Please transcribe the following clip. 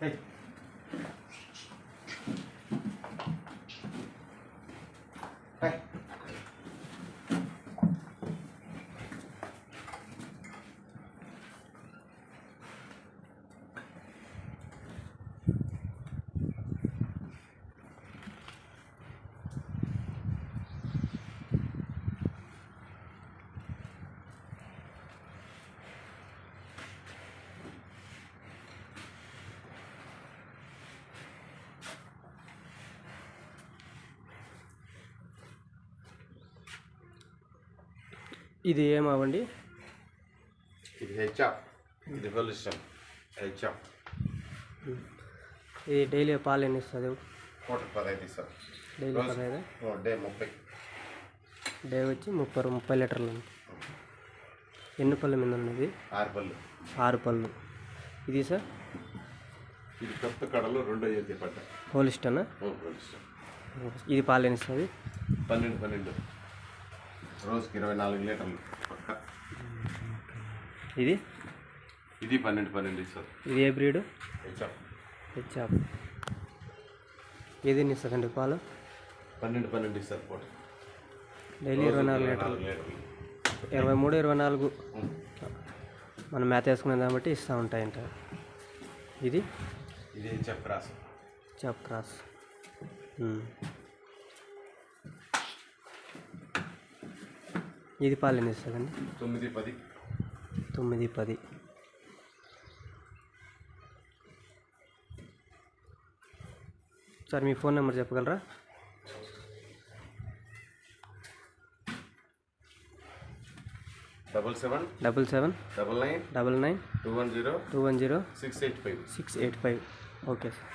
Hey. ఇది ఏమావండి? ఇది హెచ్ఆప్ ఇది హోలిస్టమ్. హెచ్ఆప్ ఇది డైలీ పాలు ఎన్ని ఇస్తుంది? పూట పదహైదు ఇస్తారు. డైలీ. పదహైదు డే ముప్పై. డే వచ్చి ముప్పై ముప్పై లీటర్లు ఉంది. ఎన్ని పళ్ళ మీద ఉన్నది ఆరు పళ్ళు. ఆరు పళ్ళు. ఇది సార్? ఇది కొత్త కడలో రెండో ఎత్తి పడ్డ హోలిస్టనా? హోలిస్టమ్. ఇది పాలు ఎన్ని ఇస్తుంది? పన్నెండు పన్నెండు. రోజుకి ఇరవై నాలుగు లీటర్లు. పక్క ఇది? ఇది పన్నెండు పన్నెండు ఇస్తారు. ఇది ఏ బ్రీడు? హెచ్ఆప్ హెచ్ఆప్ ఏది ఎన్ని ఇస్తుందండి పాలు? పన్నెండు పన్నెండు ఇస్తారు పూట డైలీ ఇరవై నాలుగు లీటర్లు. ఇరవై మూడు ఇరవై నాలుగు. మనం మేత వేసుకునే దాన్ని బట్టి ఇస్తూ ఉంటాయంట. ఇది? ఇది హెచ్ఆప్ క్రాస్. Chop cross. ఇది పాలు ఎన్ని ఇస్తుందండి తొమ్మిది పది. తొమ్మిది పది. సార్ మీ ఫోన్ నెంబర్ చెప్పగలరా? Double seven. Double seven. Double nine. Double nine. Two one zero. Two one zero. Six eight five. Six eight five. Okay sir.